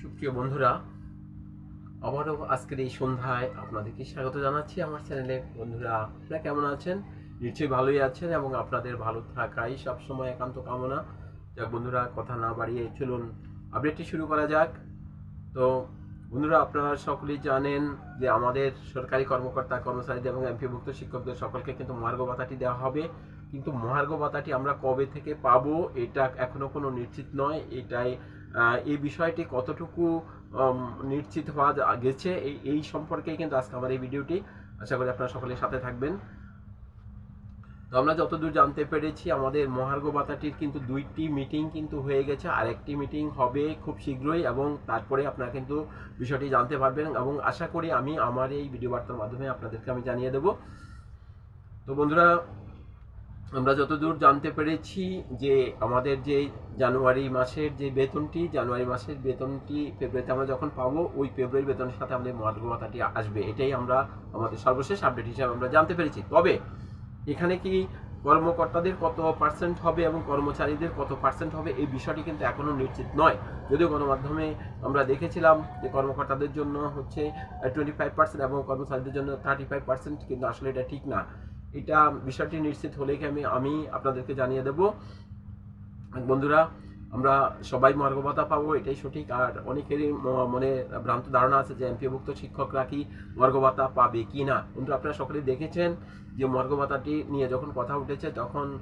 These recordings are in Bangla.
সুপ্রিয় বন্ধুরা, আবারও আজকের এই সন্ধ্যায় আপনাদেরকে স্বাগত জানাচ্ছি আমার চ্যানেলে। বন্ধুরা, আপনারা কেমন আছেন? নিশ্চয়ই ভালোই আছেন এবং আপনাদের ভালো থাকাই সবসময় একান্ত কামনা। যাক বন্ধুরা, কথা না বাড়িয়ে চলুন আপডেটটি শুরু করা যাক। তো বন্ধুরা, আপনারা সকলেই জানেন যে আমাদের সরকারি কর্মকর্তা কর্মচারীদের এবং এমপিভুক্ত শিক্ষকদের সকলকে কিন্তু মহার্ঘ ভাতাটি দেওয়া হবে। কিন্তু মহার্ঘ ভাতাটি আমরা কবে থেকে পাবো, এটা এখনও কোনো নিশ্চিত নয়। এটাই এই বিষয়টি কতটুকু নিশ্চিত হওয়া গেছে, এই এই সম্পর্কেই কিন্তু আজকে আমার এই ভিডিওটি। আশা করি আপনারা সকলের সাথে থাকবেন। তো আমরা যতদূর জানতে পেরেছি, আমাদের মহার্ঘ ভাতাটির কিন্তু দুইটি মিটিং কিন্তু হয়ে গেছে। আর একটি মিটিং হবে খুব শীঘ্রই এবং তারপরে আপনারা কিন্তু বিষয়টি জানতে পারবেন এবং আশা করি আমি আমার এই ভিডিও বার্তার মাধ্যমে আপনাদেরকে আমি জানিয়ে দেব। তো বন্ধুরা আমরা যতদূর জানতে পেরেছি যে আমাদের যে জানুয়ারি মাসের যে বেতনটি, জানুয়ারি মাসের বেতনটি ফেব্রুয়ারিতে আমরা যখন পাবো, ওই ফেব্রুয়ারি বেতনের সাথে আমাদের ভাতাটি আসবে। এটাই আমরা আমাদের সর্বশেষ আপডেট হিসাবে আমরা জানতে পেরেছি। তবে এখানে কি কর্মকর্তাদের কত পার্সেন্ট হবে এবং কর্মচারীদের কত পার্সেন্ট হবে, এই বিষয়টি কিন্তু এখনও নিশ্চিত নয়। যদিও গণমাধ্যমে আমরা দেখেছিলাম যে কর্মকর্তাদের জন্য হচ্ছে টোয়েন্টি ফাইভ পার্সেন্ট এবং কর্মচারীদের জন্য থার্টি ফাইভ পার্সেন্ট কিন্তু আসলে এটা ঠিক না। এটা বিষয়টি নিশ্চিত হলেই কি আমি আমি আপনাদেরকে জানিয়ে দেব। বন্ধুরা, আমরা সবাই মহার্ঘ ভাতা পাবো, এটাই সঠিক। আর অনেকেরই মনে ভ্রান্ত ধারণা আছে যে এমপিভুক্ত শিক্ষকরা কি মহার্ঘ পাবে কি না। কিন্তু আপনারা সকলেই দেখেছেন যে মহার্ঘ নিয়ে যখন কথা উঠেছে, তখন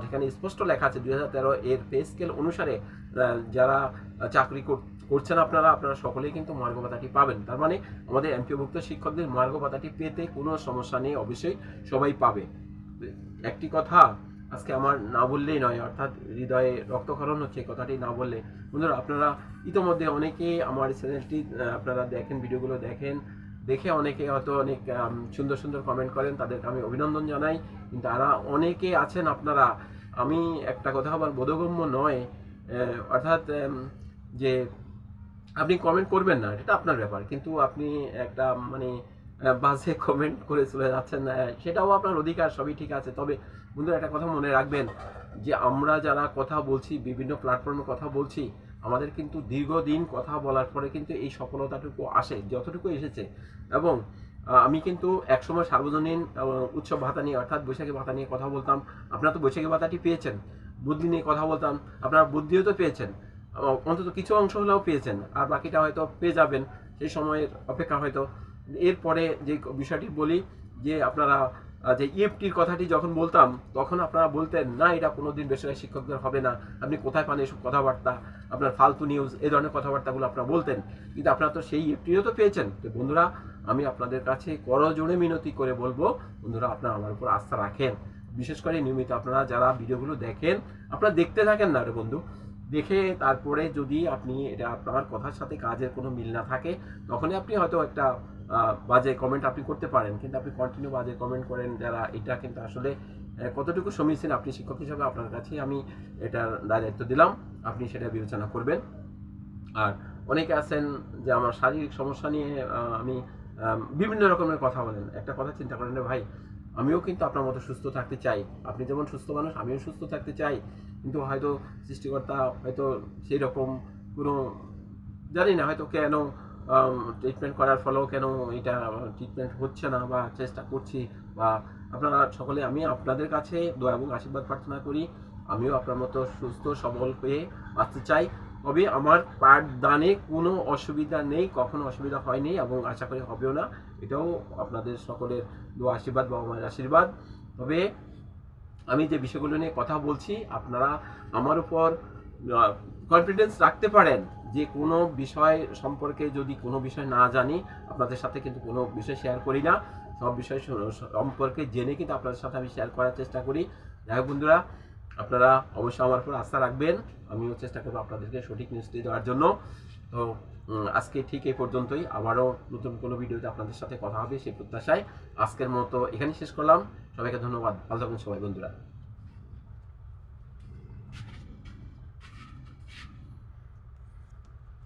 যেখানে স্পষ্ট লেখা আছে দু হাজার তেরো এর পে স্কেল অনুসারে যারা চাকরি কর- করছেন আপনারা আপনারা সকলেই কিন্তু মহার্ঘ ভাতাটি পাবেন। তার মানে আমাদের এমপিভুক্ত শিক্ষকদের মহার্ঘ ভাতাটি পেতে কোনো সমস্যা নেই, অবশ্যই সবাই পাবে। একটি কথা, আজকে আমার না বললেই নয়, অর্থাৎ হৃদয়ে রক্তক্ষরণ হচ্ছে কথাটি না বললে। বন্ধুরা, আপনারা ইতোমধ্যে অনেকে আমার চ্যানেলটি আপনারা দেখেন, ভিডিওগুলো দেখেন, দেখে অনেকে হয়তো অনেক সুন্দর সুন্দর কমেন্ট করেন, তাদেরকে আমি অভিনন্দন জানাই। কিন্তু তারা অনেকে আছেন আপনারা, আমি একটা কথা আমার বোধগম্য নয় অর্থাৎ যে আপনি কমেন্ট করবেন না এটা আপনার ব্যাপার। কিন্তু আপনি একটা মানে বাজে কমেন্ট করে চলে যাচ্ছেন না সেটাও আপনার অধিকার, সবই ঠিক আছে। তবে বন্ধুরা, একটা কথা মনে রাখবেন যে, আমরা যারা কথা বলছি, বিভিন্ন প্ল্যাটফর্মে কথা বলছি, আমাদের কিন্তু দীর্ঘদিন কথা বলার পরে কিন্তু এই সফলতাটুকু আসে, যতটুকু এসেছে। এবং আমি কিন্তু একসময় সার্বজনীন উৎসব ভাতা নিয়ে, অর্থাৎ বৈশাখী ভাতা নিয়ে কথা বলতাম। আপনারা তো বৈশাখী ভাতাটি পেয়েছেন। বুদ্ধি নিয়ে কথা বলতাম। আপনারা বুদ্ধিও তো পেয়েছেন। অন্তত কিছু অংশ হলেও পেয়েছেন, আর বাকিটা হয়তো পেয়ে যাবেন, সেই সময়ের অপেক্ষা হয়তো। এরপরে যে বিষয়টি বলি, যে আপনারা যে ইএফটির কথাটি যখন বলতাম, তখন আপনারা বলতেন, না, এটা কোনোদিন বেসরকারি শিক্ষকদের হবে না। আপনি কোথায় পান এসব কথাবার্তা? আপনার ফালতু নিউজ এই ধরনের কথাবার্তাগুলো আপনারা বলতেন। কিন্তু আপনারা তো সেই ইএফটিও তো পেয়েছেন। তো বন্ধুরা, আমি আপনাদের কাছে করজোড়ে মিনতি করে বলব, বন্ধুরা, আপনারা আমার উপর আস্থা রাখেন। বিশেষ করে নিয়মিত আপনারা যারা ভিডিওগুলো দেখেন, আপনারা দেখতে থাকেন না রে বন্ধু। দেখে তারপরে যদি আপনি এটা আপনার কথার সাথে কাজের কোনো মিল না থাকে, তখনই আপনি হয়তো একটা বাজে কমেন্ট আপনি করতে পারেন। কিন্তু আপনি কন্টিনিউ বাজে কমেন্ট করেন যারা এটা কিন্তু আসলে কতটুকু সমীচীন আপনি শিক্ষক হিসাবে আপনার কাছে আমি এটার দায়িত্ব দিলাম। আপনি সেটা বিবেচনা করবেন। আর অনেকে আছেন যে আমার শারীরিক সমস্যা নিয়ে আমি বিভিন্ন রকমের কথা বলেন। একটা কথা চিন্তা করেন ভাই আমিও কিন্তু আপনার মতো সুস্থ থাকতে চাই। আপনি যেমন সুস্থ মানুষ, আমিও সুস্থ থাকতে চাই। কিন্তু হয়তো সৃষ্টিকর্তা হয়তো সেই রকম কোনো, জানি না, হয়তো কেন ট্রিটমেন্ট করার ফলেও কেন এটা ট্রিটমেন্ট হচ্ছে না বা চেষ্টা করছি বা আপনারা সকলে, আমি আপনাদের কাছে দোয়া এবং আশীর্বাদ প্রার্থনা করি। আমিও আপনার মতো সুস্থ, সবল হয়ে বাঁচতে চাই। তবে আমার পাঠদানে কোনো অসুবিধা নেই, কখনো অসুবিধা হয়নি এবং আশা করি হবেও না। এটাও আপনাদের সকলের দোয়া, আশীর্বাদ, বাবা মায়ের আশীর্বাদ। তবে আমি যে বিষয়গুলো নিয়ে কথা বলছি, আপনারা আমার উপর কনফিডেন্স রাখতে পারেন যে কোনো বিষয় সম্পর্কে যদি কোনো বিষয় না জানি, আপনাদের সাথে কিন্তু কোনো বিষয় শেয়ার করি না। সব বিষয় সম্পর্কে জেনে কিন্তু আপনাদের সাথে আমি শেয়ার করার চেষ্টা করি। যাই বন্ধুরা আপনারা অবশ্যই আমার উপর আস্থা রাখবেন। আমিও চেষ্টা করব আপনাদেরকে সঠিক নিউজটি দেওয়ার জন্য। তো আজকে ঠিক এই পর্যন্তই। আবারও নতুন কোনো ভিডিওতে আপনাদের সাথে কথা হবে সেই প্রত্যাশায়। আজকের মতো এখানে শেষ করলাম। সবাইকে ধন্যবাদ। ভালো থাকুন সবাই বন্ধুরা।